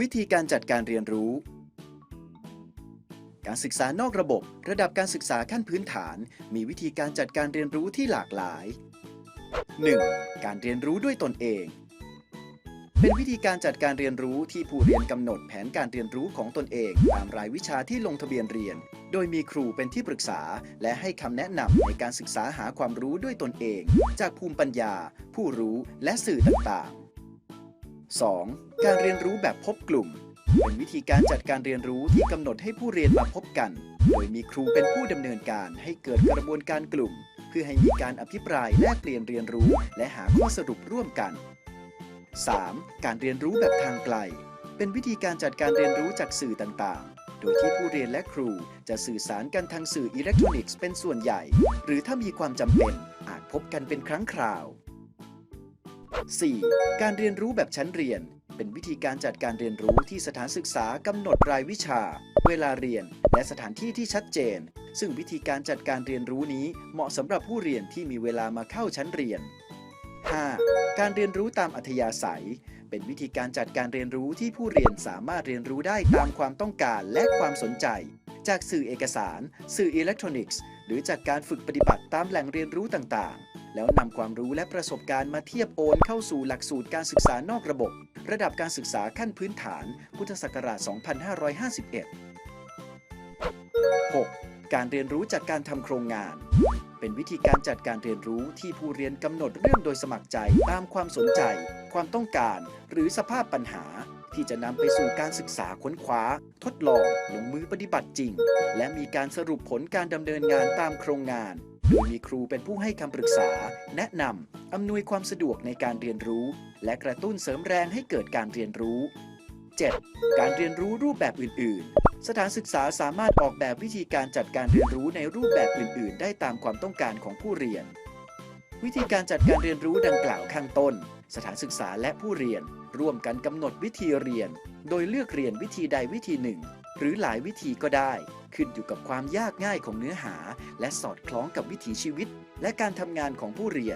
วิธีการจัดการเรียนรู้ การศึกษานอกระบบ ระดับการศึกษาขั้นพื้นฐาน มีวิธีการจัดการเรียนรู้ที่หลากหลาย 1. การเรียนรู้ด้วยตนเอง เป็นวิธีการจัดการเรียนรู้ที่ผู้เรียนกำหนดแผนการเรียนรู้ของตนเอง ตามรายวิชาที่ลงทะเบียนเรียน โดยมีครูเป็นที่ปรึกษา และให้คำแนะนำในการศึกษาหาความรู้ด้วยตนเอง จากภูมิปัญญา ผู้รู้และสื่อต่างๆ 2. การเรียนรู้แบบพบกลุ่ม เป็นวิธีการจัดการเรียนรู้ที่กำหนดให้ผู้เรียนมาพบกัน โดยมีครูเป็นผู้ดำเนินการให้เกิดกระบวนการกลุ่ม เพื่อให้มีการอภิปรายแลกเปลี่ยนเรียนรู้ และหาข้อสรุปร่วมกัน 3. การเรียนรู้แบบทางไกล เป็นวิธีการจัดการเรียนรู้จากสื่อต่างๆ โดยที่ผู้เรียนและครูจะสื่อสารกันทางสื่ออิเล็กทรอนิกส์เป็นส่วนใหญ่ หรือถ้ามีความจำเป็นอาจพบกันเป็นครั้งคราว 4. การเรียนรู้แบบชั้นเรียน เป็นวิธีการจัดการเรียนรู้ที่สถานศึกษากำหนดรายวิชา เวลาเรียน และสถานที่ที่ชัดเจน ซึ่งวิธีการจัดการเรียนรู้นี้เหมาะสำหรับผู้เรียนที่มีเวลามาเข้าชั้นเรียน 5. การเรียนรู้ตามอัธยาศัย เป็นวิธีการจัดการเรียนรู้ที่ผู้เรียนสามารถเรียนรู้ได้ตามความต้องการและความสนใจ จากสื่อเอกสาร สื่ออิเล็กทรอนิกส์ หรือจากการฝึกปฏิบัติตามแหล่งเรียนรู้ต่างๆ แล้วนำความรู้และประสบการณ์มาเทียบโอนเข้าสู่หลักสูตรการศึกษานอกระบบ ระดับการศึกษาขั้นพื้นฐาน พุทธศักราช 2551 6. การเรียนรู้จากการทำโครงงาน เป็นวิธีการจัดการเรียนรู้ที่ผู้เรียนกำหนดเรื่องโดยสมัครใจตามความสนใจ ความต้องการ หรือสภาพปัญหาที่จะนำไปสู่การศึกษาค้นคว้า ทดลอง ลงมือปฏิบัติจริง และมีการสรุปผลการดำเนินงานตามโครงงาน โดยมีครูเป็นผู้ให้คำปรึกษา แนะนำอำนวยความสะดวกในการเรียนรู้ และกระตุ้นเสริมแรงให้เกิดการเรียนรู้ 7. การเรียนรู้รูปแบบอื่น ๆ สถานศึกษาสามารถออกแบบวิธีการจัดการเรียนรู้ในรูปแบบอื่น ๆ ได้ตามความต้องการของผู้เรียน วิธีการจัดการเรียนรู้ดังกล่าวข้างต้น สถานศึกษาและผู้เรียน ร่วมกันกำหนดวิธีเรียน โดยเลือกเรียนวิธีใดวิธีหนึ่ง หรือหลายวิธีก็ได้ ขึ้นอยู่กับความยากง่ายของเนื้อหา และสอดคล้องกับวิถีชีวิต และการทำงานของผู้เรียน